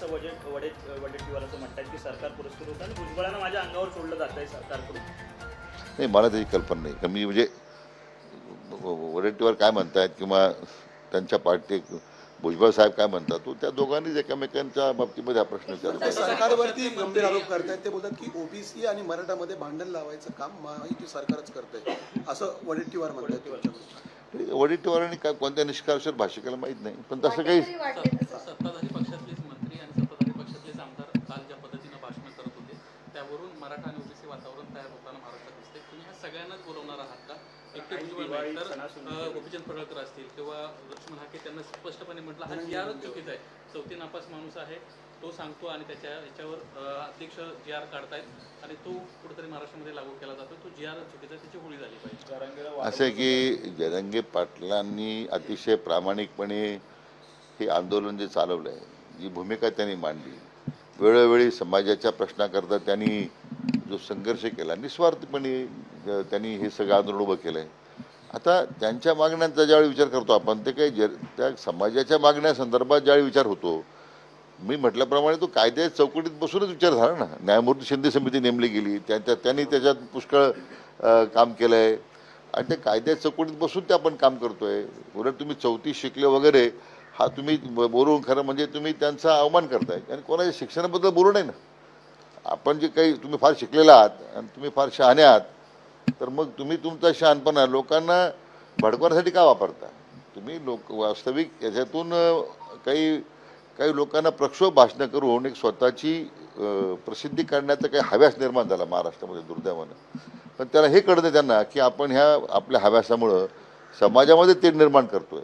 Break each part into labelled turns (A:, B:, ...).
A: असं वडे वडे वडेट्टीवार असं म्हणतात की सरकार पुरस्कृत होतं आणि भुजबळांना माझ्या अंगावर सोडलं जात आहे सरकारकडून
B: नाही मला त्याची कल्पना नाही. कारण मी म्हणजे वडेट्टीवर काय म्हणतायत किंवा त्यांच्या पार्टी भुजबळ साहेब काय म्हणतात तो त्या दोघांनीच एकमेकांच्या बाबतीमध्ये हा प्रश्न विचारला.
C: सरकारवरती गंभीर आरोप करतायत. ते बोलतात की ओबीसी आणि मराठामध्ये भांडण लावायचं काम महायुती सरकारच करतंय. असं वडेट्टीवार म्हणतात.
B: वडेट्टीवारांनी काय कोणत्या निष्कर्षावर भाष्य केलं माहीत नाही. पण तसं काही
D: वाटेल तरी वाटते तसं.
E: सत्ताधारी पक्षातलेच मंत्री आणि सत्ताधारी पक्षातलेच आमदार काल ज्या पद्धतीनं भाषण करत होते त्यावरून मराठा आणि ओबीसी वातावरण तयार होताना महाराष्ट्रात दिसते. तुम्ही ह्या सगळ्यांनाच बोलवणार आहात का? एकटे नाही तर गोपीचंद पडळकर असतील किंवा लक्ष्मण हाके त्यांना स्पष्टपणे म्हटलं हा जी आरच चुकीचा आहे. चौथी नापास माणूस आहे तो सांगतो आणि त्याच्या याच्यावर अध्यक्ष जी आर काढतायत आणि तो कुठेतरी महाराष्ट्रामध्ये लागू केला जातो. तो जी आरच चुकीचा आहे त्याची होळी झाली पाहिजे.
B: असं की जरंगे पाटलांनी अतिशय प्रामाणिकपणे हे आंदोलन जे चालवलं आहे जी भूमिका त्यांनी मांडली वेळोवेळी समाजाच्या प्रश्नाकरता त्यांनी जो संघर्ष केला निस्वार्थपणे त्यांनी हे सगळं आंदोलन उभं केलं आहे आता त्यांच्या मागण्यांचा ज्यावेळी विचार करतो आपण ते काही जर त्या समाजाच्या मागण्यासंदर्भात ज्यावेळी विचार होतो मी म्हटल्याप्रमाणे तो कायद्या चौकटीत बसूनच विचार झाला ना. न्यायमूर्ती शिंदे समिती नेमली गेली त्यांच्या त्यांनी त्याच्यात पुष्कळ काम केलं आहे आणि ते कायद्या चौकटीत बसून ते आपण काम करतोय. उलट तुम्ही चौथी शिकले वगैरे हा तुम्ही ब- बोलून खरं म्हणजे तुम्ही त्यांचा अवमान करताय. आणि कोणाच्या शिक्षणाबद्दल बोलू नये ना. आपण जे काही तुम्ही फार शिकलेला आहात आणि तुम्ही फार शहाणे आहात तर मग तुम्ही तुमचा शहाणपणा लोकांना भडकवण्यासाठी का वापरता? तुम्ही लोक वास्तविक याच्यातून काही काही लोकांना प्रक्षोभ भाषणं करून एक स्वतःची प्रसिद्धी काढण्याचा काही हव्यास निर्माण झाला महाराष्ट्रामध्ये दुर्दैवानं. पण त्याला हे कळतं त्यांना की आपण ह्या आपल्या हव्यासामुळं समाजामध्ये ते निर्माण करतोय.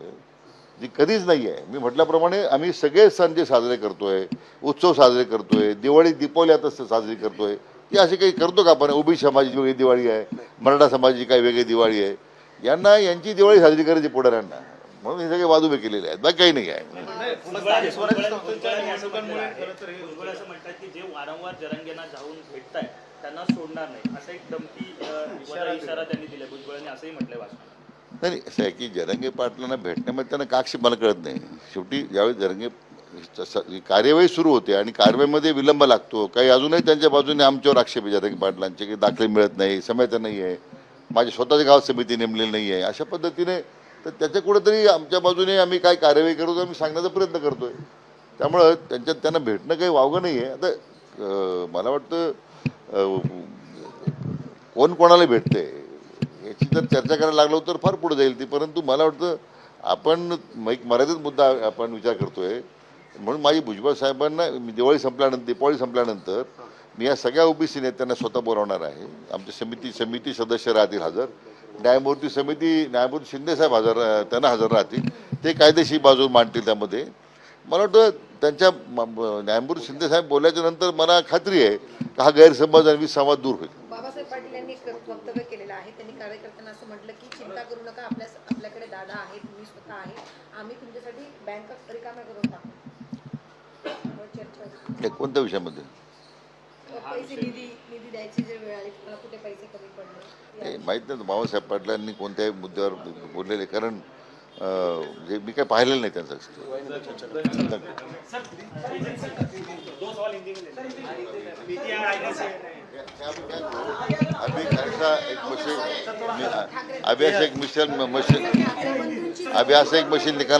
B: जी कधीच नाही आहे मी म्हटल्याप्रमाणे आम्ही सगळे सण जे साजरे करतोय उत्सव साजरे करतोय दिवाळी दीपावली आता साजरी करतोय ती अशी काही करतो का आपण? ओबी समाजाची वेगळी दिवाळी आहे मराठा समाजाची काही वेगळी दिवाळी आहे. यांना यांची दिवाळी साजरी करायची पुढाऱ्यांना. म्हणून हे सगळे वादुबे केलेले आहेत. बाकी काही नाही आहे.
A: त्यांना सोडणार नाही. असं एक धमकी इशारा त्यांनी दिला भुजबळांनी असंही म्हटलंय
B: नाही नाही, असं आहे की जरंगे पाटलांना भेटण्यामध्ये म्हणजे त्यांना काक्षी मला कळत नाही. शेवटी ज्यावेळी जरंगे स- कार्यवाही सुरू होते आणि कारवाईमध्ये विलंब लागतो काही अजूनही त्यांच्या बाजूने आमच्यावर आक्षेप आहे जरंगे पाटलांचे की दाखले मिळत नाही समेता नाही आहे माझ्या स्वतःच्या गाव समिती नेमलेली नाही आहे अशा पद्धतीने तर त्याच्या कुठेतरी आमच्या बाजूने आम्ही काय कार्यवाही करतो आम्ही सांगण्याचा प्रयत्न करतोय. त्यामुळं त्यांच्यात त्यांना भेटणं काही वावगं नाही आहे आता मला वाटतं कोण कोणाला भेटते याची जर चर्चा करायला लागलो तर फार पुढे जाईल ती. परंतु मला वाटतं आपण एक मर्यादित मुद्दा आपण विचार करतोय. म्हणून माझी भुजबळ साहेबांना दिवाळी संपल्यानंतर दीपावली संपल्यानंतर मी या सगळ्या ओबीसी नेत्यांना स्वतः बोलावणार आहे. आमच्या समिती समिती सदस्य राहतील हजर. न्यायमूर्ती समिती न्यायमूर्ती शिंदे साहेब हजर त्यांना हजर राहतील. ते कायदेशीर बाजू मांडतील त्यामध्ये. मला वाटतं त्यांच्या न्यायमूर्ती शिंदे साहेब बोलल्याच्या नंतर मला खात्री आहे का हा गैरसमज आणि संवाद दूर होईल.
D: त्यांनी कार्यकर्त्यांना असं म्हटलं की चिंता करू नका आपल्या आपल्याकडे दादा आहेत मी स्वतः आहे आम्ही तुमच्यासाठी बँक रिकाम्या करून टाकू चर्चा.
B: हे कोणत्या विषयामध्ये
D: पैसे निधी निधी द्यायची जर वेळ आली तुम्हाला कुठे पैसे कमी पडले
B: हे माहीत नाही बाबासाहेब पाटलांनी कोणत्याही मुद्द्यावर बोललेले कारण अं, जे मी काय पाहिलेलं नाही त्यांचं
A: दो सवाल हिंदी में लेते हैं। नीति आयोग से
B: अभी ऐसा एक मशीन अभी ऐसा एक मिशन मशीन अभी ऐसा एक मशीन निकाल